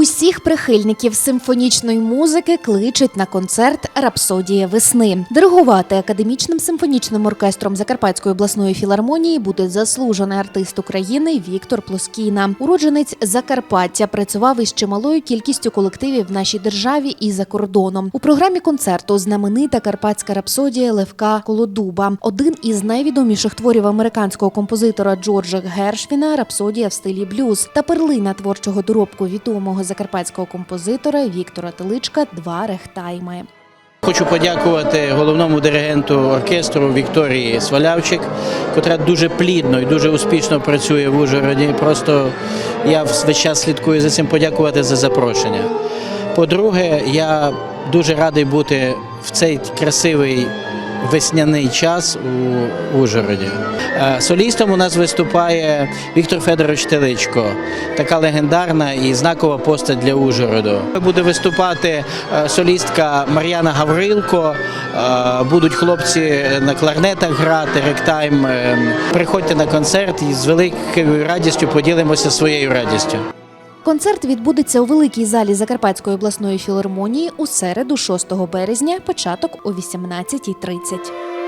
Усіх прихильників симфонічної музики кличуть на концерт Рапсодія весни. Диригувати академічним симфонічним оркестром Закарпатської обласної філармонії буде заслужений артист України Віктор Плоскіна. Уродженець Закарпаття працював із чималою кількістю колективів в нашій державі і за кордоном. У програмі концерту знаменита карпатська рапсодія Левка Колодуба, один із найвідоміших творів американського композитора Джорджа Гершвіна Рапсодія в стилі блюз та перлина творчого доробку відомого закарпатського композитора Віктора Теличка Два рехтайми. Хочу подякувати головному диригенту оркестру Вікторії Свалявчик, котра дуже плідно і дуже успішно працює в Ужгороді. Просто я весь час слідкую за цим, подякувати за запрошення. По-друге, я дуже радий бути в цей красивий весняний час у Ужгороді. Е, Солістом у нас виступає Віктор Федорович Теличко, така легендарна і знакова постать для Ужгороду. Буде виступати е, солістка Мар'яна Гаврилко. е, Будуть хлопці на кларнетах грати, ректайм. Приходьте на концерт і з великою радістю поділимося своєю радістю. Концерт відбудеться у великій залі Закарпатської обласної філармонії у середу, 6 березня, початок о 18.30.